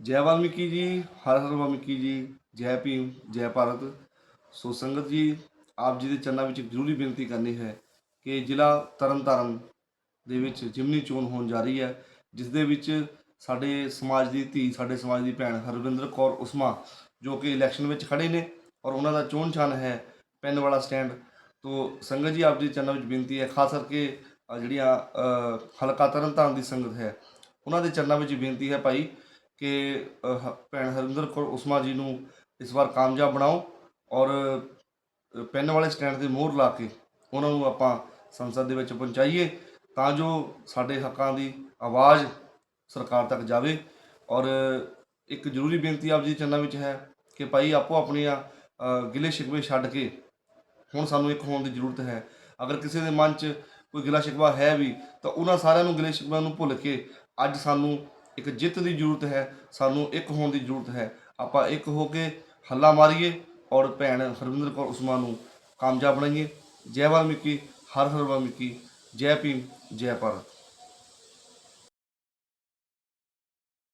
ਜੈ ਵਾਲਮੀਕੀ ਜੀ ਹਰ ਹਰ ਵਾਲਮੀਕੀ ਜੀ ਜੈ ਭੀਮ ਜੈ ਭਾਰਤ। ਸੋ ਸੰਗਤ ਜੀ ਆਪ ਜੀ ਦੇ ਚਰਨਾਂ ਵਿੱਚ ਜ਼ਰੂਰੀ ਬੇਨਤੀ ਕਰਨੀ ਹੈ ਕਿ ਜ਼ਿਲ੍ਹਾ ਤਰਨਤਾਰਨ ਦੇ ਵਿੱਚ ਜਿਮਨੀ ਚੋਣ ਹੋਣ ਜਾ ਰਹੀ ਹੈ ਜਿਸ ਦੇ ਵਿੱਚ ਸਾਡੇ ਸਮਾਜ ਦੀ ਧੀ ਸਾਡੇ ਸਮਾਜ ਦੀ ਭੈਣ ਹਰਵਿੰਦਰ ਕੌਰ ਉਸਮਾ ਜੋ ਕਿ ਇਲੈਕਸ਼ਨ ਵਿੱਚ ਖੜੇ ਨੇ ਔਰ ਉਹਨਾਂ ਦਾ ਚੋਣ ਛਾਨ ਹੈ ਪੈਨ ਵਾਲਾ ਸਟੈਂਡ। ਤੋਂ ਸੰਗਤ ਜੀ ਆਪ ਜੀ ਦੇ ਚਰਨਾਂ ਵਿੱਚ ਬੇਨਤੀ ਹੈ ਖਾਸ ਕਰਕੇ ਜਿਹੜੀਆਂ ਅ, ਹਲਕਾ ਤਰਨਤਾਰਨ ਦੀ ਸੰਗਤ ਹੈ ਉਹਨਾਂ ਦੇ ਚਰਨਾਂ ਵਿੱਚ ਬੇਨਤੀ ਹੈ ਭਾਈ ਕਿ ਹ- ਭੈਣ ਹਰਿੰਦਰ ਕੌਰ ਉਸਮਾ ਜੀ ਨੂੰ ਇਸ ਵਾਰ ਕਾਮਯਾਬ ਬਣਾਓ ਔਰ ਅ, ਪੈਨ ਵਾਲੇ ਸਟੈਂਡ ਤੇ ਮੋਹਰ ਲਾ ਕੇ ਉਹਨਾਂ ਨੂੰ ਆਪਾਂ ਸੰਸਦ ਦੇ ਵਿੱਚ ਪਹੁੰਚਾਈਏ ਤਾਂ ਜੋ ਸਾਡੇ ਹੱਕਾਂ ਦੀ ਆਵਾਜ਼ ਸਰਕਾਰ ਤੱਕ ਜਾਵੇ। ਔਰ ਇੱਕ ਜ਼ਰੂਰੀ ਬੇਨਤੀ ਆਪ ਜੀ ਦੇ ਵਿੱਚ ਹੈ ਕਿ ਭਾਈ ਆਪੋ ਆਪਣੀਆਂ ਅ, ਗਿਲੇ ਸ਼ਿਕਵੇ ਛੱਡ ਕੇ ਹੁਣ ਸਾਨੂੰ ਇੱਕ ਹੋਣ ਦੀ ਜ਼ਰੂਰਤ ਹੈ। ਅਗਰ ਕਿਸੇ ਦੇ ਮਨ 'ਚ ਕੋਈ ਗਿਲਾ ਸ਼ਿਕਵਾ ਹੈ ਵੀ ਤਾਂ ਉਹਨਾਂ ਸਾਰਿਆਂ ਨੂੰ ਗਿਲੇ ਸ਼ਿਕਵਿਆਂ ਨੂੰ ਭੁੱਲ ਕੇ ਅੱਜ ਸਾਨੂੰ ਇੱਕ ਜਿੱਤ ਦੀ ਜ਼ਰੂਰਤ ਹੈ, ਸਾਨੂੰ ਇੱਕ ਹੋਣ ਦੀ ਜ਼ਰੂਰਤ ਹੈ। ਆਪਾਂ ਇੱਕ ਹੋ ਕੇ ਹੱਲਾ ਮਾਰੀਏ ਔਰ ਭੈਣ ਹਰਵਿੰਦਰ ਕੌਰ ਉਸਮਾ ਨੂੰ ਕਾਮਯਾਬ ਬਣਾਈਏ। ਜੈ ਵਾਲਮੀਕੀ, ਹਰ ਹਰ ਵਾਲਮੀਕੀ, ਜੈ ਭੀਮ, ਜੈ ਭਾਰਤ।